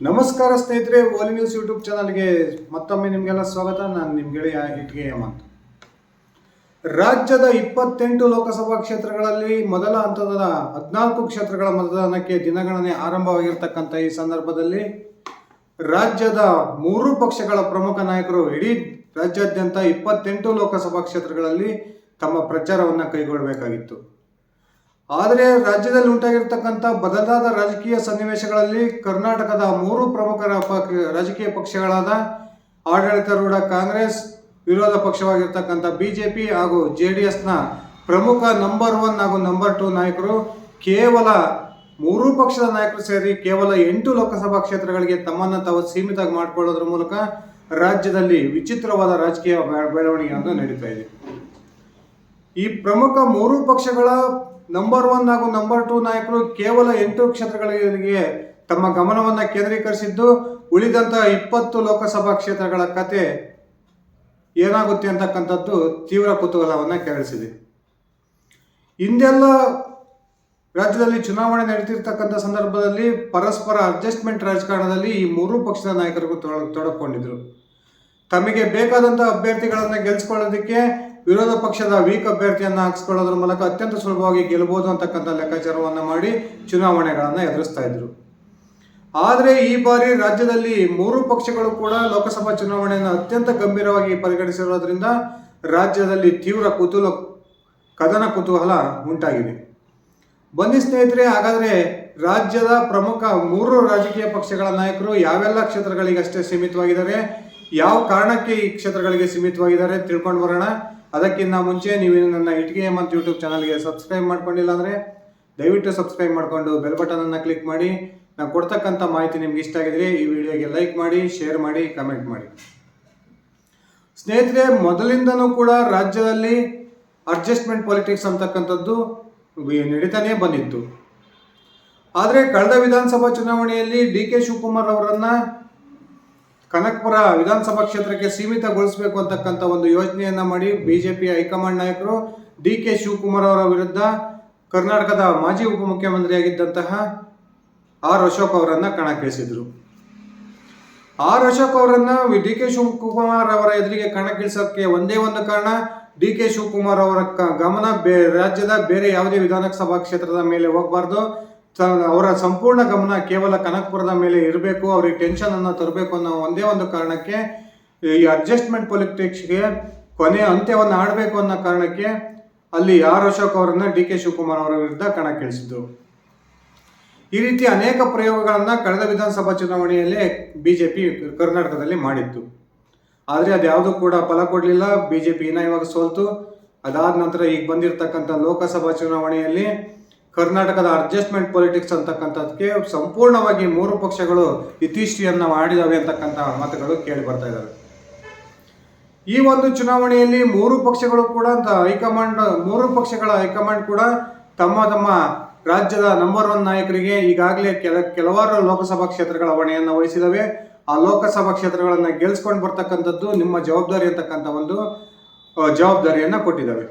ನಮಸ್ಕಾರ ಸ್ನೇಹಿತರೆ ಓಲಿ news YouTube ಚಾನಲ್ಗೆ ಮತ್ತೊಮ್ಮೆ ನಿಮಗೆಲ್ಲ ಸ್ವಾಗತ. ನಾನು ನಿಮ್ಮ ಗೆಳೆಯ ಇಟ್ಗೆ ಹೇಮಂತ್. ರಾಜ್ಯದ ಇಪ್ಪತ್ತೆಂಟು ಲೋಕಸಭಾ ಕ್ಷೇತ್ರಗಳಲ್ಲಿ ಮೊದಲ ಹಂತದ ಹದಿನಾಲ್ಕು ಕ್ಷೇತ್ರಗಳ ಮತದಾನಕ್ಕೆ ದಿನಗಣನೆ ಆರಂಭವಾಗಿರ್ತಕ್ಕಂಥ ಈ ಸಂದರ್ಭದಲ್ಲಿ ರಾಜ್ಯದ ಮೂರು ಪಕ್ಷಗಳ ಪ್ರಮುಖ ನಾಯಕರು ಇಡೀ ರಾಜ್ಯಾದ್ಯಂತ ಇಪ್ಪತ್ತೆಂಟು ಲೋಕಸಭಾ ಕ್ಷೇತ್ರಗಳಲ್ಲಿ ತಮ್ಮ ಪ್ರಚಾರವನ್ನು ಕೈಗೊಳ್ಳಬೇಕಾಗಿತ್ತು. ಆದರೆ ರಾಜ್ಯದಲ್ಲಿ ಉಂಟಾಗಿರ್ತಕ್ಕಂಥ ಬದಲಾದ ರಾಜಕೀಯ ಸನ್ನಿವೇಶಗಳಲ್ಲಿ ಕರ್ನಾಟಕದ ಮೂರು ಪ್ರಮುಖ ರಾಜಕೀಯ ಪಕ್ಷಗಳಾದ ಆಡಳಿತಾರೂಢ ಕಾಂಗ್ರೆಸ್, ವಿರೋಧ ಪಕ್ಷವಾಗಿರ್ತಕ್ಕಂಥ ಬಿಜೆಪಿ ಹಾಗೂ ಜೆ ಡಿ ಎಸ್ನ ಪ್ರಮುಖ ನಂಬರ್ ಒನ್ ಹಾಗೂ ನಂಬರ್ ಟೂ ನಾಯಕರು ಕೇವಲ ಮೂರೂ ಪಕ್ಷದ ನಾಯಕರು ಸೇರಿ ಕೇವಲ ಎಂಟು ಲೋಕಸಭಾ ಕ್ಷೇತ್ರಗಳಿಗೆ ತಮ್ಮನ್ನು ತಾವು ಸೀಮಿತ ಮಾಡಿಕೊಳ್ಳೋದ್ರ ಮೂಲಕ ರಾಜ್ಯದಲ್ಲಿ ವಿಚಿತ್ರವಾದ ರಾಜಕೀಯ ಬೆಳವಣಿಗೆಯನ್ನು ನಡೀತಾ ಇದೆ. ಈ ಪ್ರಮುಖ ಮೂರು ಪಕ್ಷಗಳ ನಂಬರ್ ಒನ್ ಹಾಗೂ ನಂಬರ್ ಟೂ ನಾಯಕರು ಕೇವಲ ಎಂಟು ಕ್ಷೇತ್ರಗಳಿಗೆ ತಮ್ಮ ಗಮನವನ್ನು ಕೇಂದ್ರೀಕರಿಸಿದ್ದು, ಉಳಿದಂತ ಇಪ್ಪತ್ತು ಲೋಕಸಭಾ ಕ್ಷೇತ್ರಗಳ ಕತೆ ಏನಾಗುತ್ತೆ ಅಂತಕ್ಕಂಥದ್ದು ತೀವ್ರ ಕುತೂಹಲವನ್ನು ಕೆರಳಿಸಿದೆ. ಹಿಂದೆಲ್ಲ ರಾಜ್ಯದಲ್ಲಿ ಚುನಾವಣೆ ನಡೆದಿರ್ತಕ್ಕಂಥ ಸಂದರ್ಭದಲ್ಲಿ ಪರಸ್ಪರ ಅಡ್ಜಸ್ಟ್ಮೆಂಟ್ ರಾಜಕಾರಣದಲ್ಲಿ ಈ ಮೂರು ಪಕ್ಷದ ನಾಯಕರಿಗೂ ತೊಡ- ತೊಡಕೊಂಡಿದ್ರು. ತಮಗೆ ಬೇಕಾದಂಥ ಅಭ್ಯರ್ಥಿಗಳನ್ನು ಗೆಲ್ಸ್ಕೊಳ್ಳೋದಕ್ಕೆ ವಿರೋಧ ಪಕ್ಷದ ವೀಕ್ ಅಭ್ಯರ್ಥಿಯನ್ನು ಹಾಕಿಸ್ಕೊಳ್ಳೋದ್ರ ಮೂಲಕ ಅತ್ಯಂತ ಸುಲಭವಾಗಿ ಗೆಲ್ಲಬಹುದು ಅಂತಕ್ಕಂಥ ಲೆಕ್ಕಾಚಾರವನ್ನು ಮಾಡಿ ಚುನಾವಣೆಗಳನ್ನು ಎದುರಿಸ್ತಾ ಇದ್ರು. ಆದರೆ ಈ ಬಾರಿ ರಾಜ್ಯದಲ್ಲಿ ಮೂರು ಪಕ್ಷಗಳು ಕೂಡ ಲೋಕಸಭಾ ಚುನಾವಣೆಯನ್ನು ಅತ್ಯಂತ ಗಂಭೀರವಾಗಿ ಪರಿಗಣಿಸಿರೋದ್ರಿಂದ ರಾಜ್ಯದಲ್ಲಿ ತೀವ್ರ ಕುತೂಹಲ ಕದನ ಕುತೂಹಲ ಉಂಟಾಗಿದೆ. ಬನ್ನಿ ಸ್ನೇಹಿತರೆ, ಹಾಗಾದರೆ ರಾಜ್ಯದ ಪ್ರಮುಖ ಮೂರು ರಾಜಕೀಯ ಪಕ್ಷಗಳ ನಾಯಕರು ಯಾವೆಲ್ಲ ಕ್ಷೇತ್ರಗಳಿಗಷ್ಟೇ ಸೀಮಿತವಾಗಿದ್ದಾರೆ? ಯಾವ ಕಾರಣಕ್ಕೆ ಈ ಕ್ಷೇತ್ರಗಳಿಗೆ ಸೀಮಿತವಾಗಿದ್ದಾರೆ ತಿಳ್ಕೊಂಡು ಬರೋಣ. ಅದಕ್ಕಿಂತ ಮುಂಚೆ ನೀವು ನನ್ನ ಇಟ್ಟಿಗೆ ಮತ್ತು ಯೂಟ್ಯೂಬ್ ಚಾನಲ್ಗೆ ಸಬ್ಸ್ಕ್ರೈಬ್ ಮಾಡ್ಕೊಂಡಿಲ್ಲ ಅಂದರೆ ದಯವಿಟ್ಟು ಸಬ್ಸ್ಕ್ರೈಬ್ ಮಾಡಿಕೊಂಡು ಬೆಲ್ ಬಟನನ್ನು ಕ್ಲಿಕ್ ಮಾಡಿ. ನಾವು ಕೊಡ್ತಕ್ಕಂಥ ಮಾಹಿತಿ ನಿಮ್ಗೆ ಇಷ್ಟ ಆಗಿದ್ರೆ ಈ ವಿಡಿಯೋಗೆ ಲೈಕ್ ಮಾಡಿ ಶೇರ್ ಮಾಡಿ ಕಮೆಂಟ್ ಮಾಡಿ. ಸ್ನೇಹಿತರೆ, ಮೊದಲಿಂದನೂ ಕೂಡ ರಾಜ್ಯದಲ್ಲಿ ಅಡ್ಜಸ್ಟ್ಮೆಂಟ್ ಪಾಲಿಟಿಕ್ಸ್ ಅಂತಕ್ಕಂಥದ್ದು ನಡೀತಾನೇ ಬಂದಿತ್ತು. ಆದರೆ ಕಳೆದ ವಿಧಾನಸಭಾ ಚುನಾವಣೆಯಲ್ಲಿ ಡಿ ಕೆ ಶಿವಕುಮಾರ್ ಅವರನ್ನ ಕನಕಪುರ ವಿಧಾನಸಭಾ ಕ್ಷೇತ್ರಕ್ಕೆ ಸೀಮಿತಗೊಳಿಸಬೇಕು ಅಂತಕ್ಕಂಥ ಒಂದು ಯೋಜನೆಯನ್ನ ಮಾಡಿ ಬಿಜೆಪಿ ಹೈಕಮಾಂಡ್ ನಾಯಕರು ಡಿ ಕೆ ಶಿವಕುಮಾರ್ ಅವರ ವಿರುದ್ಧ ಕರ್ನಾಟಕದ ಮಾಜಿ ಉಪಮುಖ್ಯಮಂತ್ರಿಯಾಗಿದ್ದಂತಹ ಆರ್ ಅಶೋಕ್ ಅವರನ್ನ ಕಣಕ್ಕಿಳಿಸಿದ್ರು. ಆರ್ ಅಶೋಕ್ ಅವರನ್ನ ಡಿ ಕೆ ಶಿವಕುಮಾರ್ ಅವರ ಎದುರಿಗೆ ಕಣಕ್ಕಿಳಿಸೋಕ್ಕೆ ಒಂದೇ ಒಂದು ಕಾರಣ ಡಿ ಕೆ ಶಿವಕುಮಾರ್ ಅವರ ಗಮನ ಬೇ, ರಾಜ್ಯದ ಬೇರೆ ಯಾವುದೇ ವಿಧಾನಸಭಾ ಕ್ಷೇತ್ರದ ಮೇಲೆ ಹೋಗಬಾರ್ದು. ಅವರ ಸಂಪೂರ್ಣ ಗಮನ ಕೇವಲ ಕನಕಪುರದ ಮೇಲೆ ಇರಬೇಕು, ಅವ್ರಿಗೆ ಟೆನ್ಷನ್ ಅನ್ನು ತರಬೇಕು ಅನ್ನೋ ಒಂದೇ ಒಂದು ಕಾರಣಕ್ಕೆ, ಈ ಅಡ್ಜಸ್ಟ್ಮೆಂಟ್ ಪೊಲಿಟಿಕ್ಸ್ಗೆ ಕೊನೆ ಅಂತ್ಯವನ್ನು ಆಡಬೇಕು ಅನ್ನೋ ಕಾರಣಕ್ಕೆ ಅಲ್ಲಿ ಆರ್ ಅಶೋಕ್ ಅವರನ್ನು ಡಿ ಕೆ ಶಿವಕುಮಾರ್ ಅವರ ವಿರುದ್ಧ ಕಣಕ್ಕಿಳಿಸಿದ್ರು ಈ ರೀತಿ ಅನೇಕ ಪ್ರಯೋಗಗಳನ್ನು ಕಳೆದ ವಿಧಾನಸಭಾ ಚುನಾವಣೆಯಲ್ಲೇ ಬಿಜೆಪಿ ಕರ್ನಾಟಕದಲ್ಲಿ ಮಾಡಿತ್ತು. ಆದರೆ ಅದ್ಯಾವುದು ಕೂಡ ಫಲ ಕೊಡಲಿಲ್ಲ. ಬಿಜೆಪಿ ಇನ್ನ ಇವಾಗ ಸೋಲ್ತು. ಅದಾದ ನಂತರ ಈಗ ಬಂದಿರತಕ್ಕಂಥ ಲೋಕಸಭಾ ಚುನಾವಣೆಯಲ್ಲಿ ಕರ್ನಾಟಕದ ಅಡ್ಜಸ್ಟ್ಮೆಂಟ್ ಪೊಲಿಟಿಕ್ಸ್ ಅಂತಕ್ಕಂಥದ್ದಕ್ಕೆ ಸಂಪೂರ್ಣವಾಗಿ ಮೂರು ಪಕ್ಷಗಳು ಇತಿಶ್ರೀಯನ್ನ ಮಾಡಿದವೆ ಅಂತಕ್ಕಂಥ ಮಾತುಗಳು ಕೇಳಿ ಬರ್ತಾ ಇದ್ದಾವೆ ಈ ಒಂದು ಚುನಾವಣೆಯಲ್ಲಿ ಮೂರು ಪಕ್ಷಗಳು ಕೂಡ ಅಂತ ಹೈಕಮಾಂಡ್, ಮೂರು ಪಕ್ಷಗಳ ಹೈಕಮಾಂಡ್ ಕೂಡ ತಮ್ಮ ತಮ್ಮ ರಾಜ್ಯದ ನಂಬರ್ ಒನ್ ನಾಯಕರಿಗೆ ಈಗಾಗಲೇ ಕೆಲ, ಕೆಲವಾರು ಲೋಕಸಭಾ ಕ್ಷೇತ್ರಗಳ ಹೊಣೆಯನ್ನು ವಹಿಸಿದವೆ. ಆ ಲೋಕಸಭಾ ಕ್ಷೇತ್ರಗಳನ್ನು ಗೆಲ್ಸ್ಕೊಂಡು ಬರ್ತಕ್ಕಂಥದ್ದು ನಿಮ್ಮ ಜವಾಬ್ದಾರಿ ಅಂತಕ್ಕಂಥ ಒಂದು ಜವಾಬ್ದಾರಿಯನ್ನು ಜವಾಬ್ದಾರಿಯನ್ನ ಕೊಟ್ಟಿದ್ದಾವೆ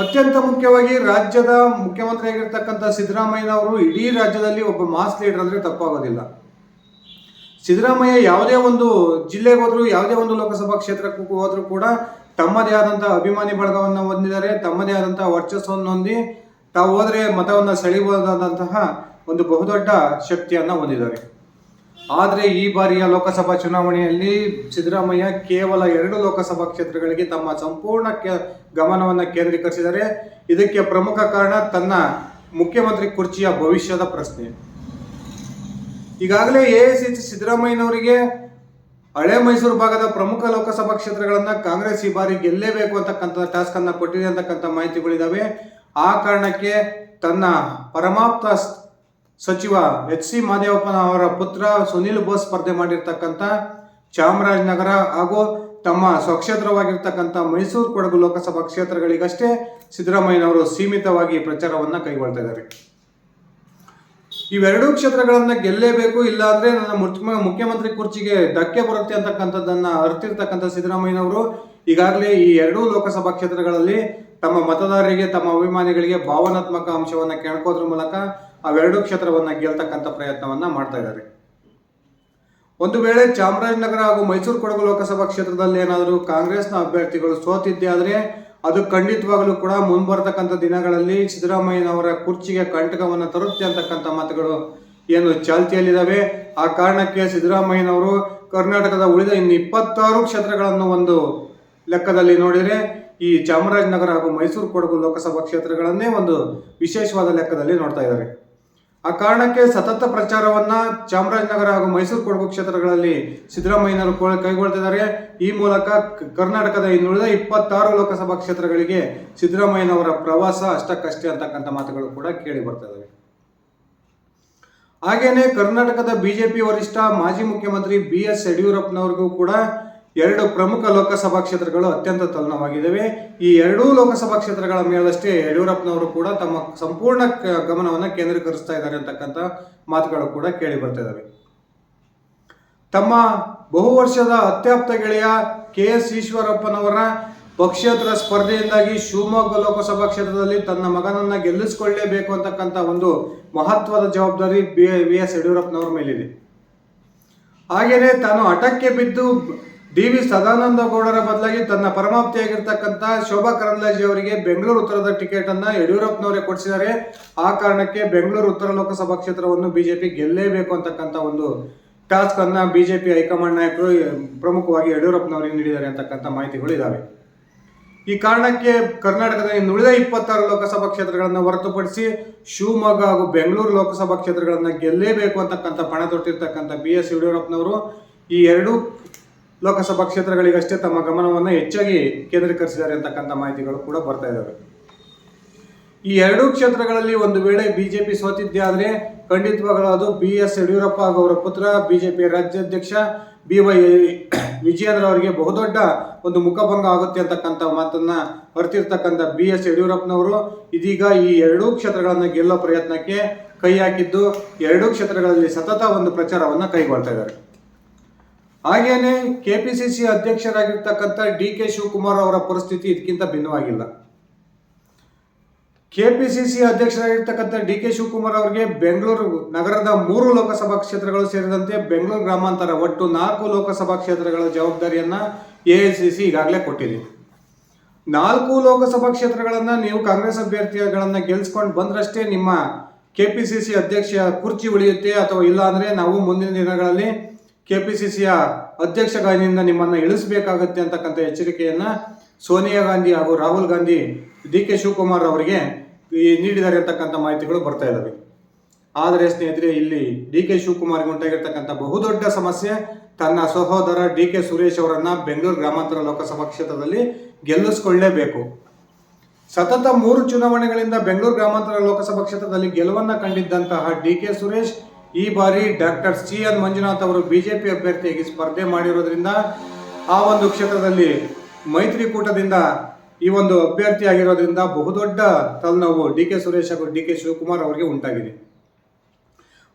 ಅತ್ಯಂತ ಮುಖ್ಯವಾಗಿ ರಾಜ್ಯದ ಮುಖ್ಯಮಂತ್ರಿಯಾಗಿರ್ತಕ್ಕಂಥ ಸಿದ್ದರಾಮಯ್ಯನವರು ಇಡೀ ರಾಜ್ಯದಲ್ಲಿ ಒಬ್ಬ ಮಾಸ್ ಲೀಡರ್ ಅಂದ್ರೆ ತಪ್ಪಾಗೋದಿಲ್ಲ. ಸಿದ್ದರಾಮಯ್ಯ ಯಾವುದೇ ಒಂದು ಜಿಲ್ಲೆಗೆ ಹೋದರೂ, ಯಾವುದೇ ಒಂದು ಲೋಕಸಭಾ ಕ್ಷೇತ್ರಕ್ಕೂ ಹೋದರೂ ಕೂಡ ತಮ್ಮದೇ ಆದಂಥ ಅಭಿಮಾನಿ ಬಳಗವನ್ನು ಹೊಂದಿದ್ದಾರೆ, ತಮ್ಮದೇ ಆದಂಥ ವರ್ಚಸ್ಸನ್ನು ಹೊಂದಿ ತಾವು ಹೋದರೆ ಮತವನ್ನು ಸೆಳೆಯಬಹುದಾದಂತಹ ಒಂದು ಬಹುದೊಡ್ಡ ಶಕ್ತಿಯನ್ನ ಹೊಂದಿದ್ದಾರೆ. ಆದರೆ ಈ ಬಾರಿಯ ಲೋಕಸಭಾ ಚುನಾವಣೆಯಲ್ಲಿ ಸಿದ್ದರಾಮಯ್ಯ ಕೇವಲ ಎರಡು ಲೋಕಸಭಾ ಕ್ಷೇತ್ರಗಳಿಗೆ ತಮ್ಮ ಸಂಪೂರ್ಣ ಗಮನವನ್ನು ಕೇಂದ್ರೀಕರಿಸಿದ್ದಾರೆ ಇದಕ್ಕೆ ಪ್ರಮುಖ ಕಾರಣ ತನ್ನ ಮುಖ್ಯಮಂತ್ರಿ ಕುರ್ಚಿಯ ಭವಿಷ್ಯದ ಪ್ರಶ್ನೆ. ಈಗಾಗಲೇ ಎ ಸಿ ಸಿದ್ದರಾಮಯ್ಯನವರಿಗೆ ಹಳೆ ಮೈಸೂರು ಭಾಗದ ಪ್ರಮುಖ ಲೋಕಸಭಾ ಕ್ಷೇತ್ರಗಳನ್ನು ಕಾಂಗ್ರೆಸ್ ಈ ಬಾರಿ ಗೆಲ್ಲೇಬೇಕು ಅಂತಕ್ಕಂಥ ಟಾಸ್ಕ್ ಅನ್ನ ಕೊಟ್ಟಿದೆ ಅಂತಕ್ಕಂಥ ಮಾಹಿತಿಗಳಿದಾವೆ. ಆ ಕಾರಣಕ್ಕೆ ತನ್ನ ಪರಮಾಪ್ತ ಸಚಿವ ಎಚ್ ಸಿ ಮಾದೇವಪ್ಪನ ಅವರ ಪುತ್ರ ಸುನೀಲ್ ಬೋಸ್ ಸ್ಪರ್ಧೆ ಮಾಡಿರ್ತಕ್ಕಂಥ ಚಾಮರಾಜನಗರ ಹಾಗೂ ತಮ್ಮ ಸ್ವಕ್ಷೇತ್ರವಾಗಿರ್ತಕ್ಕಂಥ ಮೈಸೂರು, ಕೊಡಗು ಲೋಕಸಭಾ ಕ್ಷೇತ್ರಗಳಿಗಷ್ಟೇ ಸಿದ್ದರಾಮಯ್ಯನವರು ಸೀಮಿತವಾಗಿ ಪ್ರಚಾರವನ್ನ ಕೈಗೊಳ್ತಾ ಇದ್ದಾರೆ. ಇವೆರಡೂ ಕ್ಷೇತ್ರಗಳನ್ನು ಗೆಲ್ಲೇಬೇಕು ಇಲ್ಲ ಅಂದ್ರೆ ನನ್ನ ಮುಖ್ಯ ಮುಖ್ಯಮಂತ್ರಿ ಕುರ್ಚಿಗೆ ಧಕ್ಕೆ ಬರುತ್ತೆ ಅಂತಕ್ಕಂಥದ್ದನ್ನು ಅರ್ತಿರ್ತಕ್ಕಂಥ ಸಿದ್ದರಾಮಯ್ಯನವರು ಈಗಾಗಲೇ ಈ ಎರಡೂ ಲೋಕಸಭಾ ಕ್ಷೇತ್ರಗಳಲ್ಲಿ ತಮ್ಮ ಮತದಾರರಿಗೆ, ತಮ್ಮ ಅಭಿಮಾನಿಗಳಿಗೆ ಭಾವನಾತ್ಮಕ ಅಂಶವನ್ನು ಕೇಳ್ಕೋದ್ರ ಮೂಲಕ ಅವೆರಡೂ ಕ್ಷೇತ್ರವನ್ನ ಗೆಲ್ತಕ್ಕಂಥ ಪ್ರಯತ್ನವನ್ನ ಮಾಡ್ತಾ ಇದ್ದಾರೆ. ಒಂದು ವೇಳೆ ಚಾಮರಾಜನಗರ ಹಾಗೂ ಮೈಸೂರು ಕೊಡಗು ಲೋಕಸಭಾ ಕ್ಷೇತ್ರದಲ್ಲಿ ಏನಾದರೂ ಕಾಂಗ್ರೆಸ್ನ ಅಭ್ಯರ್ಥಿಗಳು ಸೋತಿದ್ದೆ ಆದರೆ ಅದು ಖಂಡಿತವಾಗಲೂ ಕೂಡ ಮುಂಬರ್ತಕ್ಕಂಥ ದಿನಗಳಲ್ಲಿ ಸಿದ್ದರಾಮಯ್ಯನವರ ಕುರ್ಚಿಗೆ ಕಂಟಕವನ್ನು ತರುತ್ತೆ ಅಂತಕ್ಕಂಥ ಮಾತುಗಳು ಏನು ಚಾಲ್ತಿಯಲ್ಲಿದ್ದಾವೆ. ಆ ಕಾರಣಕ್ಕೆ ಸಿದ್ದರಾಮಯ್ಯನವರು ಕರ್ನಾಟಕದ ಉಳಿದ ಇನ್ನು ಇಪ್ಪತ್ತಾರು ಕ್ಷೇತ್ರಗಳನ್ನು ಒಂದು ಲೆಕ್ಕದಲ್ಲಿ ನೋಡಿದರೆ, ಈ ಚಾಮರಾಜನಗರ ಹಾಗೂ ಮೈಸೂರು ಕೊಡಗು ಲೋಕಸಭಾ ಕ್ಷೇತ್ರಗಳನ್ನೇ ಒಂದು ವಿಶೇಷವಾದ ಲೆಕ್ಕದಲ್ಲಿ ನೋಡ್ತಾ ಇದ್ದಾರೆ. ಆ ಕಾರಣಕ್ಕೆ ಸತತ ಪ್ರಚಾರವನ್ನ ಚಾಮರಾಜನಗರ ಹಾಗೂ ಮೈಸೂರು ಕೊಡಗು ಕ್ಷೇತ್ರಗಳಲ್ಲಿ ಸಿದ್ದರಾಮಯ್ಯನವರು ಕೈಗೊಳ್ತಿದ್ದಾರೆ. ಈ ಮೂಲಕ ಕರ್ನಾಟಕದ ಇನ್ನುಳಿದ ಇಪ್ಪತ್ತಾರು ಲೋಕಸಭಾ ಕ್ಷೇತ್ರಗಳಿಗೆ ಸಿದ್ದರಾಮಯ್ಯನವರ ಪ್ರವಾಸ ಅಷ್ಟಕ್ಕಷ್ಟೇ ಅಂತಕ್ಕಂಥ ಮಾತುಗಳು ಕೂಡ ಕೇಳಿ ಬರ್ತಾ ಇದಾವೆ. ಹಾಗೇನೆ ಕರ್ನಾಟಕದ ಬಿಜೆಪಿ ವರಿಷ್ಠ, ಮಾಜಿ ಮುಖ್ಯಮಂತ್ರಿ ಬಿ ಎಸ್ ಯಡಿಯೂರಪ್ಪನವರಿಗೂ ಕೂಡ ಎರಡು ಪ್ರಮುಖ ಲೋಕಸಭಾ ಕ್ಷೇತ್ರಗಳು ಅತ್ಯಂತ ತಲ್ಲಣವಾಗಿದ್ದಾವೆ ಈ ಎರಡೂ ಲೋಕಸಭಾ ಕ್ಷೇತ್ರಗಳ ಮೇಲಷ್ಟೇ ಯಡಿಯೂರಪ್ಪನವರು ಕೂಡ ತಮ್ಮ ಸಂಪೂರ್ಣ ಗಮನವನ್ನು ಕೇಂದ್ರೀಕರಿಸ್ತಾ ಇದ್ದಾರೆ ಅಂತಕ್ಕಂಥ ಮಾತುಗಳು ಕೂಡ ಕೇಳಿ ಬರ್ತಾ ತಮ್ಮ ಬಹು ವರ್ಷದ ಅತ್ಯಾಪ್ತ ಗೆಳೆಯ ಕೆ ಎಸ್ ಈಶ್ವರಪ್ಪನವರ ಪಕ್ಷೇತರ ಸ್ಪರ್ಧೆಯಿಂದಾಗಿ ಶಿವಮೊಗ್ಗ ಲೋಕಸಭಾ ಕ್ಷೇತ್ರದಲ್ಲಿ ತನ್ನ ಮಗನನ್ನ ಗೆಲ್ಲಿಸಿಕೊಳ್ಳಲೇಬೇಕು ಅಂತಕ್ಕಂಥ ಒಂದು ಮಹತ್ವದ ಜವಾಬ್ದಾರಿ ಬಿ ವಿ ಎಸ್ ಯಡಿಯೂರಪ್ಪನವರ ಮೇಲಿದೆ. ಹಾಗೆಯೇ ತಾನು ಹಠಕ್ಕೆ ಬಿದ್ದು ಡಿ ವಿ ಸದಾನಂದ ಗೌಡರ ಬದಲಾಗಿ ತನ್ನ ಪರಮಾಪ್ತಿಯಾಗಿರ್ತಕ್ಕಂಥ ಶೋಭಾ ಕರಂದ್ಲಾಜೆ ಅವರಿಗೆ ಬೆಂಗಳೂರು ಉತ್ತರದ ಟಿಕೆಟ್ ಅನ್ನ ಯಡಿಯೂರಪ್ಪನವರೇ ಕೊಡಿಸಿದ್ದಾರೆ. ಆ ಕಾರಣಕ್ಕೆ ಬೆಂಗಳೂರು ಉತ್ತರ ಲೋಕಸಭಾ ಕ್ಷೇತ್ರವನ್ನು ಬಿಜೆಪಿ ಗೆಲ್ಲೇಬೇಕು ಅಂತಕ್ಕಂಥ ಒಂದು ಟಾಸ್ಕ್ ಅನ್ನ ಬಿಜೆಪಿ ಹೈಕಮಾಂಡ್ ನಾಯಕರು ಪ್ರಮುಖವಾಗಿ ಯಡಿಯೂರಪ್ಪನವರಿಗೆ ನೀಡಿದ್ದಾರೆ ಅಂತಕ್ಕಂಥ ಮಾಹಿತಿಗಳು ಇದಾವೆ. ಈ ಕಾರಣಕ್ಕೆ ಕರ್ನಾಟಕದ ನುಳಿದ ಉಳಿದ ಇಪ್ಪತ್ತಾರು ಲೋಕಸಭಾ ಕ್ಷೇತ್ರಗಳನ್ನು ಹೊರತುಪಡಿಸಿ ಶಿವಮೊಗ್ಗ ಹಾಗೂ ಬೆಂಗಳೂರು ಲೋಕಸಭಾ ಕ್ಷೇತ್ರಗಳನ್ನು ಗೆಲ್ಲೇಬೇಕು ಅಂತಕ್ಕಂಥ ಪಣ ತೊಟ್ಟಿರ್ತಕ್ಕಂಥ ಬಿ ಎಸ್ ಯಡಿಯೂರಪ್ಪನವರು ಈ ಎರಡೂ ಲೋಕಸಭಾ ಕ್ಷೇತ್ರಗಳಿಗಷ್ಟೇ ತಮ್ಮ ಗಮನವನ್ನು ಹೆಚ್ಚಾಗಿ ಕೇಂದ್ರೀಕರಿಸಿದ್ದಾರೆ ಅಂತಕ್ಕಂಥ ಮಾಹಿತಿಗಳು ಕೂಡ ಬರ್ತಾ ಇದ್ದಾವೆ ಈ ಎರಡೂ ಕ್ಷೇತ್ರಗಳಲ್ಲಿ ಒಂದು ವೇಳೆ ಬಿಜೆಪಿ ಸೋತಿದ್ದೆ ಆದರೆ ಖಂಡಿತವಾಗಲೂ ಅದು ಬಿ ಎಸ್ ಯಡಿಯೂರಪ್ಪ ಹಾಗೂ ಅವರ ಪುತ್ರ, ಬಿಜೆಪಿ ರಾಜ್ಯಾಧ್ಯಕ್ಷ ಬಿ ವೈ ವಿಜಯೇಂದ್ರ ಅವರಿಗೆ ಬಹುದೊಡ್ಡ ಒಂದು ಮುಖಭಂಗ ಆಗುತ್ತೆ ಅಂತಕ್ಕಂಥ ಮಾತನ್ನ ಹೊರತಿರ್ತಕ್ಕಂಥ ಬಿ ಎಸ್ ಯಡಿಯೂರಪ್ಪನವರು ಇದೀಗ ಈ ಎರಡೂ ಕ್ಷೇತ್ರಗಳನ್ನು ಗೆಲ್ಲೋ ಪ್ರಯತ್ನಕ್ಕೆ ಕೈ ಹಾಕಿದ್ದು ಎರಡೂ ಕ್ಷೇತ್ರಗಳಲ್ಲಿ ಸತತ ಒಂದು ಪ್ರಚಾರವನ್ನು ಕೈಗೊಳ್ತಾ ಇದ್ದಾರೆ. ಹಾಗೇನೆ ಸಿ ಅಧ್ಯಕ್ಷರಾಗಿರ್ತಕ್ಕಂಥ ಡಿ ಕೆ ಶಿವಕುಮಾರ್ ಅವರ ಪರಿಸ್ಥಿತಿ ಇದಕ್ಕಿಂತ ಭಿನ್ನವಾಗಿಲ್ಲ. ಕೆ ಪಿ ಸಿ ಸಿ ಅಧ್ಯಕ್ಷರಾಗಿರ್ತಕ್ಕಂಥ ಡಿ ಕೆ ಶಿವಕುಮಾರ್ ಅವರಿಗೆ ಬೆಂಗಳೂರು ನಗರದ ಮೂರು ಲೋಕಸಭಾ ಕ್ಷೇತ್ರಗಳು ಸೇರಿದಂತೆ ಬೆಂಗಳೂರು ಗ್ರಾಮಾಂತರ ಒಟ್ಟು ನಾಲ್ಕು ಲೋಕಸಭಾ ಕ್ಷೇತ್ರಗಳ ಜವಾಬ್ದಾರಿಯನ್ನ ಎಐಸಿಸಿ ಈಗಾಗಲೇ ಕೊಟ್ಟಿದೆ. ನಾಲ್ಕು ಲೋಕಸಭಾ ಕ್ಷೇತ್ರಗಳನ್ನು ನೀವು ಕಾಂಗ್ರೆಸ್ ಅಭ್ಯರ್ಥಿಗಳನ್ನ ಗೆಲ್ಸ್ಕೊಂಡು ಬಂದ್ರಷ್ಟೇ ನಿಮ್ಮ ಕೆಪಿಸಿಸಿ ಅಧ್ಯಕ್ಷ ಕುರ್ಚಿ ಉಳಿಯುತ್ತೆ ಅಥವಾ ಇಲ್ಲ ಅಂದ್ರೆ ನಾವು ಮುಂದಿನ ದಿನಗಳಲ್ಲಿ ಕೆಪಿಸಿಸಿಯ ಅಧ್ಯಕ್ಷ ಗಾದಿಯಿಂದ ನಿಮ್ಮನ್ನು ಇಳಿಸಬೇಕಾಗತ್ತೆ ಅಂತಕ್ಕಂಥ ಎಚ್ಚರಿಕೆಯನ್ನು ಸೋನಿಯಾ ಗಾಂಧಿ ಹಾಗೂ ರಾಹುಲ್ ಗಾಂಧಿ ಡಿ ಕೆ ಶಿವಕುಮಾರ್ ಅವರಿಗೆ ನೀಡಿದ್ದಾರೆ ಅಂತಕ್ಕಂಥ ಮಾಹಿತಿಗಳು ಬರ್ತಾ ಇದ್ದಾವೆ. ಆದರೆ ಸ್ನೇಹಿತರೆ, ಇಲ್ಲಿ ಡಿ ಕೆ ಶಿವಕುಮಾರ್ಗೆ ಉಂಟಾಗಿರ್ತಕ್ಕಂಥ ಬಹುದೊಡ್ಡ ಸಮಸ್ಯೆ ತನ್ನ ಸಹೋದರ ಡಿ ಕೆ ಸುರೇಶ್ ಅವರನ್ನ ಬೆಂಗಳೂರು ಗ್ರಾಮಾಂತರ ಲೋಕಸಭಾ ಕ್ಷೇತ್ರದಲ್ಲಿ ಗೆಲ್ಲಿಸ್ಕೊಳ್ಳೇಬೇಕು. ಸತತ ಮೂರು ಚುನಾವಣೆಗಳಿಂದ ಬೆಂಗಳೂರು ಗ್ರಾಮಾಂತರ ಲೋಕಸಭಾ ಕ್ಷೇತ್ರದಲ್ಲಿ ಗೆಲುವನ್ನ ಕಂಡಿದ್ದಂತಹ ಡಿ ಕೆ ಸುರೇಶ್ ಈ ಬಾರಿ ಡಾಕ್ಟರ್ ಸಿ ಎನ್ ಮಂಜುನಾಥ್ ಅವರು ಬಿಜೆಪಿ ಅಭ್ಯರ್ಥಿಯಾಗಿ ಸ್ಪರ್ಧೆ ಮಾಡಿರೋದ್ರಿಂದ ಆ ಒಂದು ಕ್ಷೇತ್ರದಲ್ಲಿ ಮೈತ್ರಿಕೂಟದಿಂದ ಈ ಒಂದು ಅಭ್ಯರ್ಥಿ ಆಗಿರೋದ್ರಿಂದ ಬಹುದೊಡ್ಡ ತಲೆನೋವು ಡಿ ಕೆ ಸುರೇಶ್ ಹಾಗೂ ಡಿ ಕೆ ಶಿವಕುಮಾರ್ ಅವರಿಗೆ ಉಂಟಾಗಿದೆ.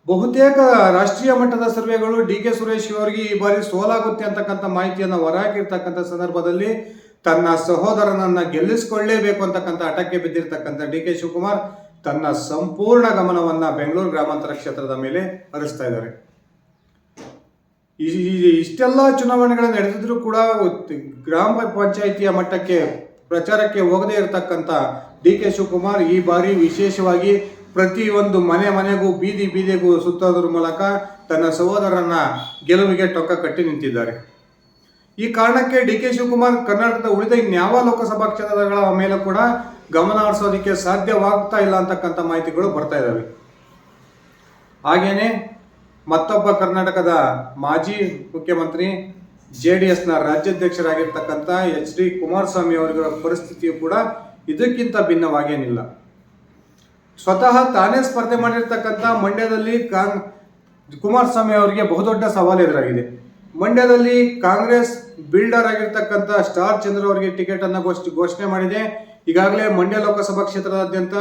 ಬಹುತೇಕ ರಾಷ್ಟ್ರೀಯ ಮಟ್ಟದ ಸರ್ವೆಗಳು ಡಿ ಕೆ ಸುರೇಶ್ ಅವರಿಗೆ ಈ ಬಾರಿ ಸೋಲಾಗುತ್ತೆ ಅಂತಕ್ಕಂಥ ಮಾಹಿತಿಯನ್ನು ಹೊರಹಾಕಿರ್ತಕ್ಕಂಥ ಸಂದರ್ಭದಲ್ಲಿ ತನ್ನ ಸಹೋದರನನ್ನ ಗೆಲ್ಲಿಸಿಕೊಳ್ಳೇಬೇಕು ಅಂತಕ್ಕಂಥ ಹಠಕ್ಕೆ ಬಿದ್ದಿರ್ತಕ್ಕಂಥ ಡಿ ಕೆ ಶಿವಕುಮಾರ್ ತನ್ನ ಸಂಪೂರ್ಣ ಗಮನವನ್ನ ಬೆಂಗಳೂರು ಗ್ರಾಮಾಂತರ ಕ್ಷೇತ್ರದ ಮೇಲೆ ಹರಿಸ್ತಾ ಇದ್ದಾರೆ. ಇಷ್ಟೆಲ್ಲ ಚುನಾವಣೆಗಳು ನಡೆದಿದ್ರು ಕೂಡ ಗ್ರಾಮ ಪಂಚಾಯಿತಿಯ ಮಟ್ಟಕ್ಕೆ ಪ್ರಚಾರಕ್ಕೆ ಹೋಗದೇ ಇರತಕ್ಕಂಥ ಡಿ ಕೆ ಶಿವಕುಮಾರ್ ಈ ಬಾರಿ ವಿಶೇಷವಾಗಿ ಪ್ರತಿಯೊಂದು ಮನೆ ಮನೆಗೂ ಬೀದಿ ಬೀದಿಗೂ ಸುತ್ತೋದ್ರ ಮೂಲಕ ತನ್ನ ಸಹೋದರನ ಗೆಲುವಿಗೆ ಟೊಕ್ಕ ಕಟ್ಟಿ ನಿಂತಿದ್ದಾರೆ. ಈ ಕಾರಣಕ್ಕೆ ಡಿ ಕೆ ಶಿವಕುಮಾರ್ ಕರ್ನಾಟಕದ ಉಳಿದ ಇನ್ಯಾವ ಲೋಕಸಭಾ ಕ್ಷೇತ್ರಗಳ ಮೇಲೆ ಕೂಡ ಗಮನ ಹರಿಸೋದಕ್ಕೆ ಸಾಧ್ಯವಾಗ್ತಾ ಇಲ್ಲ ಅಂತಕ್ಕಂಥ ಮಾಹಿತಿಗಳು ಬರ್ತಾ ಇದ್ದಾವೆ ಹಾಗೇನೆ ಮತ್ತೊಬ್ಬ ಕರ್ನಾಟಕದ ಮಾಜಿ ಮುಖ್ಯಮಂತ್ರಿ ಜೆ ಡಿ ಎಸ್ನ ರಾಜ್ಯಾಧ್ಯಕ್ಷರಾಗಿರ್ತಕ್ಕಂಥ ಎಚ್ ಡಿ ಕುಮಾರಸ್ವಾಮಿ ಅವರಿಗಿರೋ ಪರಿಸ್ಥಿತಿಯು ಕೂಡ ಇದಕ್ಕಿಂತ ಭಿನ್ನವಾಗೇನಿಲ್ಲ. ಸ್ವತಃ ತಾನೇ ಸ್ಪರ್ಧೆ ಮಾಡಿರ್ತಕ್ಕಂಥ ಮಂಡ್ಯದಲ್ಲಿ ಕಾಂಗ್ ಕುಮಾರಸ್ವಾಮಿ ಅವರಿಗೆ ಬಹುದೊಡ್ಡ ಸವಾಲು ಎದುರಾಗಿದೆ. ಮಂಡ್ಯದಲ್ಲಿ ಕಾಂಗ್ರೆಸ್ ಬಿಲ್ಡರ್ ಆಗಿರ್ತಕ್ಕಂಥ ಸ್ಟಾರ್ ಚಂದ್ರ ಅವರಿಗೆ ಟಿಕೆಟ್ ಅನ್ನು ಘೋಷ- ಘೋಷಣೆ ಮಾಡಿದೆ. ಈಗಾಗಲೇ ಮಂಡ್ಯ ಲೋಕಸಭಾ ಕ್ಷೇತ್ರದಾದ್ಯಂತ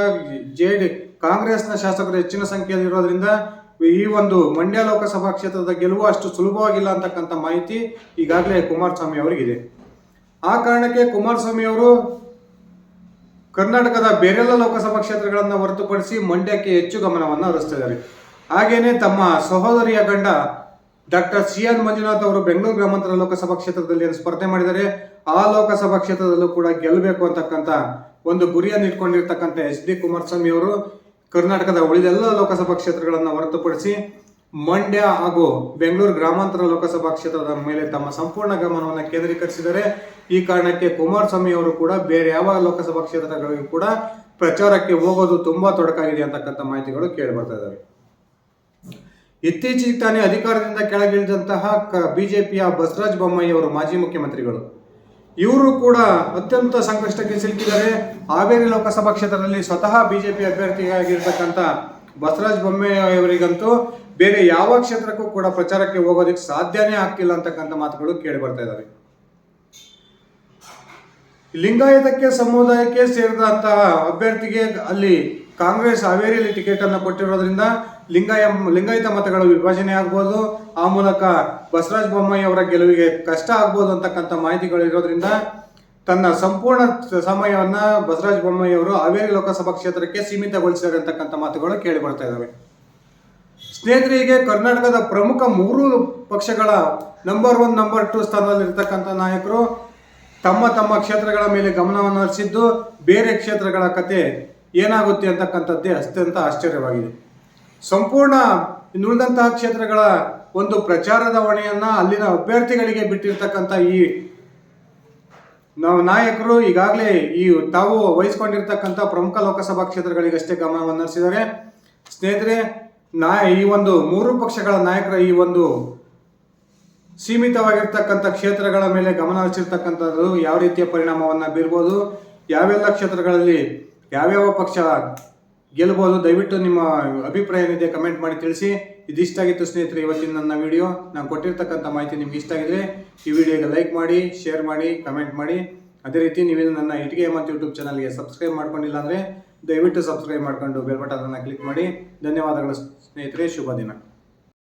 ಜೆ ಡಿ ಕಾಂಗ್ರೆಸ್ನ ಶಾಸಕರು ಹೆಚ್ಚಿನ ಸಂಖ್ಯೆಯಲ್ಲಿ ಇರೋದ್ರಿಂದ ಈ ಒಂದು ಮಂಡ್ಯ ಲೋಕಸಭಾ ಕ್ಷೇತ್ರದ ಗೆಲುವು ಅಷ್ಟು ಸುಲಭವಾಗಿಲ್ಲ ಅಂತಕ್ಕಂಥ ಮಾಹಿತಿ ಈಗಾಗಲೇ ಕುಮಾರಸ್ವಾಮಿ ಅವರಿಗಿದೆ. ಆ ಕಾರಣಕ್ಕೆ ಕುಮಾರಸ್ವಾಮಿ ಅವರು ಕರ್ನಾಟಕದ ಬೇರೆಲ್ಲ ಲೋಕಸಭಾ ಕ್ಷೇತ್ರಗಳನ್ನು ಹೊರತುಪಡಿಸಿ ಮಂಡ್ಯಕ್ಕೆ ಹೆಚ್ಚು ಗಮನವನ್ನು ಹರಿಸ್ತಿದ್ದಾರೆ ಹಾಗೇನೆ ತಮ್ಮ ಸಹೋದರಿಯ ಗಂಡ ಡಾಕ್ಟರ್ ಸಿ ಎನ್ ಮಂಜುನಾಥ್ ಅವರು ಬೆಂಗಳೂರು ಗ್ರಾಮಾಂತರ ಲೋಕಸಭಾ ಕ್ಷೇತ್ರದಲ್ಲಿ ಸ್ಪರ್ಧೆ ಮಾಡಿದರೆ ಆ ಲೋಕಸಭಾ ಕ್ಷೇತ್ರದಲ್ಲೂ ಕೂಡ ಗೆಲ್ಲಬೇಕು ಅಂತಕ್ಕಂಥ ಒಂದು ಗುರಿಯನ್ನು ಇಟ್ಕೊಂಡಿರ್ತಕ್ಕಂಥ ಎಚ್ ಡಿ ಕುಮಾರಸ್ವಾಮಿ ಅವರು ಕರ್ನಾಟಕದ ಉಳಿದೆಲ್ಲ ಲೋಕಸಭಾ ಕ್ಷೇತ್ರಗಳನ್ನು ಹೊರತುಪಡಿಸಿ ಮಂಡ್ಯ ಹಾಗೂ ಬೆಂಗಳೂರು ಗ್ರಾಮಾಂತರ ಲೋಕಸಭಾ ಕ್ಷೇತ್ರದ ಮೇಲೆ ತಮ್ಮ ಸಂಪೂರ್ಣ ಗಮನವನ್ನು ಕೇಂದ್ರೀಕರಿಸಿದರೆ ಈ ಕಾರಣಕ್ಕೆ ಕುಮಾರಸ್ವಾಮಿ ಅವರು ಕೂಡ ಬೇರೆ ಯಾವ ಲೋಕಸಭಾ ಕ್ಷೇತ್ರಗಳಿಗೂ ಕೂಡ ಪ್ರಚಾರಕ್ಕೆ ಹೋಗೋದು ತುಂಬಾ ತೊಡಕಾಗಿದೆ ಅಂತಕ್ಕಂಥ ಮಾಹಿತಿಗಳು ಕೇಳಿ ಬರ್ತಾ ಇದ್ದಾವೆ. ಇತ್ತೀಚೆಗೆ ತಾನೇ ಅಧಿಕಾರದಿಂದ ಕೆಳಗಿಳಿದಂತಹ ಕ- ಬಿಜೆಪಿಯ ಬಸವರಾಜ ಬೊಮ್ಮಾಯಿ ಅವರು ಮಾಜಿ ಮುಖ್ಯಮಂತ್ರಿಗಳು. ಇವರು ಕೂಡ ಅತ್ಯಂತ ಸಂಕಷ್ಟಕ್ಕೆ ಸಿಲುಕಿದ್ದಾರೆ ಹಾವೇರಿ ಲೋಕಸಭಾ ಕ್ಷೇತ್ರದಲ್ಲಿ ಸ್ವತಃ ಬಿಜೆಪಿ ಅಭ್ಯರ್ಥಿಯಾಗಿರ್ತಕ್ಕಂಥ ಬಸವರಾಜ ಬೊಮ್ಮಾಯಿ ಅವರಿಗಂತೂ ಬೇರೆ ಯಾವ ಕ್ಷೇತ್ರಕ್ಕೂ ಕೂಡ ಪ್ರಚಾರಕ್ಕೆ ಹೋಗೋದಕ್ಕೆ ಸಾಧ್ಯನೇ ಆಗ್ತಿಲ್ಲ ಅಂತಕ್ಕಂಥ ಮಾತುಗಳು ಕೇಳಿ ಬರ್ತಾ ಇದ್ದಾವೆ ಲಿಂಗಾಯತಕ್ಕೆ ಸಮುದಾಯಕ್ಕೆ ಸೇರಿದಂತಹ ಅಭ್ಯರ್ಥಿಗೆ ಅಲ್ಲಿ ಕಾಂಗ್ರೆಸ್ ಹಾವೇರಿಯಲ್ಲಿ ಟಿಕೆಟ್ ಅನ್ನು ಕೊಟ್ಟಿರೋದ್ರಿಂದ ಲಿಂಗಾಯ, ಲಿಂಗಾಯತ ಮತಗಳ ವಿಭಜನೆ ಆಗ್ಬೋದು. ಆ ಮೂಲಕ ಬಸವರಾಜ ಬೊಮ್ಮಾಯಿ ಅವರ ಗೆಲುವಿಗೆ ಕಷ್ಟ ಆಗ್ಬೋದು ಅಂತಕ್ಕಂಥ ಮಾಹಿತಿಗಳು ಇರೋದ್ರಿಂದ ತನ್ನ ಸಂಪೂರ್ಣ ಸಮಯವನ್ನ ಬಸವರಾಜ ಬೊಮ್ಮಾಯಿ ಅವರು ಹಾವೇರಿ ಲೋಕಸಭಾ ಕ್ಷೇತ್ರಕ್ಕೆ ಸೀಮಿತಗೊಳಿಸಿದ್ದಾರೆ ಅಂತಕ್ಕಂಥ ಮಾತುಗಳು ಕೇಳಿ ಬರ್ತಾ ಇದ್ದಾವೆ ಸ್ನೇಹಿತರಿಗೆ ಕರ್ನಾಟಕದ ಪ್ರಮುಖ ಮೂರು ಪಕ್ಷಗಳ ನಂಬರ್ ಒನ್ ನಂಬರ್ ಟು ಸ್ಥಾನದಲ್ಲಿರ್ತಕ್ಕಂಥ ನಾಯಕರು ತಮ್ಮ ತಮ್ಮ ಕ್ಷೇತ್ರಗಳ ಮೇಲೆ ಗಮನವನ್ನು ಹರಿಸಿದ್ದು ಬೇರೆ ಕ್ಷೇತ್ರಗಳ ಕತೆ ಏನಾಗುತ್ತೆ ಅಂತಕ್ಕಂಥದ್ದೇ ಅತ್ಯಂತ ಆಶ್ಚರ್ಯವಾಗಿದೆ. ಸಂಪೂರ್ಣ ಇನ್ನುಳಿದಂತಹ ಕ್ಷೇತ್ರಗಳ ಒಂದು ಪ್ರಚಾರದ ಹೊಣೆಯನ್ನ ಅಲ್ಲಿನ ಅಭ್ಯರ್ಥಿಗಳಿಗೆ ಬಿಟ್ಟಿರ್ತಕ್ಕಂಥ ಈ ನಾವು ನಾಯಕರು ಈಗಾಗಲೇ ಈ ತಾವು ವಹಿಸ್ಕೊಂಡಿರ್ತಕ್ಕಂಥ ಪ್ರಮುಖ ಲೋಕಸಭಾ ಕ್ಷೇತ್ರಗಳಿಗಷ್ಟೇ ಗಮನವನ್ನು ಹರಿಸಿದ್ದಾರೆ. ಸ್ನೇಹಿತರೆ, ನಾ ಈ ಒಂದು ಮೂರು ಪಕ್ಷಗಳ ನಾಯಕರ ಈ ಒಂದು ಸೀಮಿತವಾಗಿರ್ತಕ್ಕಂಥ ಕ್ಷೇತ್ರಗಳ ಮೇಲೆ ಗಮನ ಹರಿಸಿರ್ತಕ್ಕಂಥದ್ದು ಯಾವ ರೀತಿಯ ಪರಿಣಾಮವನ್ನು ಬೀರ್ಬೋದು? ಯಾವೆಲ್ಲ ಕ್ಷೇತ್ರಗಳಲ್ಲಿ ಯಾವ್ಯಾವ ಪಕ್ಷ ಗೆಲ್ಬೋದು ದಯವಿಟ್ಟು ನಿಮ್ಮ ಅಭಿಪ್ರಾಯ ಏನಿದೆ ಕಮೆಂಟ್ ಮಾಡಿ ತಿಳಿಸಿ. ಇದಿಷ್ಟ ಆಗಿತ್ತು ಸ್ನೇಹಿತರೆ ಇವತ್ತಿನ ನನ್ನ ವಿಡಿಯೋ ನಾನು ಕೊಟ್ಟಿರ್ತಕ್ಕಂಥ ಮಾಹಿತಿ ನಿಮ್ಗೆ ಇಷ್ಟ ಆಗಿದ್ರೆ ಈ ವಿಡಿಯೋಗೆ ಲೈಕ್ ಮಾಡಿ ಶೇರ್ ಮಾಡಿ ಕಮೆಂಟ್ ಮಾಡಿ. ಅದೇ ರೀತಿ ನೀವೇನು ನನ್ನ ಇಟಿಗೆ ಮತ್ತು ಯೂಟ್ಯೂಬ್ ಚಾನಲ್ಗೆ ಸಬ್ಸ್ಕ್ರೈಬ್ ಮಾಡ್ಕೊಂಡಿಲ್ಲ ಅಂದರೆ ದಯವಿಟ್ಟು ಸಬ್ಸ್ಕ್ರೈಬ್ ಮಾಡ್ಕೊಂಡು ಬೆಲ್ ಬಟನನ್ನು ಕ್ಲಿಕ್ ಮಾಡಿ. ಧನ್ಯವಾದಗಳು ಸ್ನೇಹಿತರೆ, ಶುಭ ದಿನ.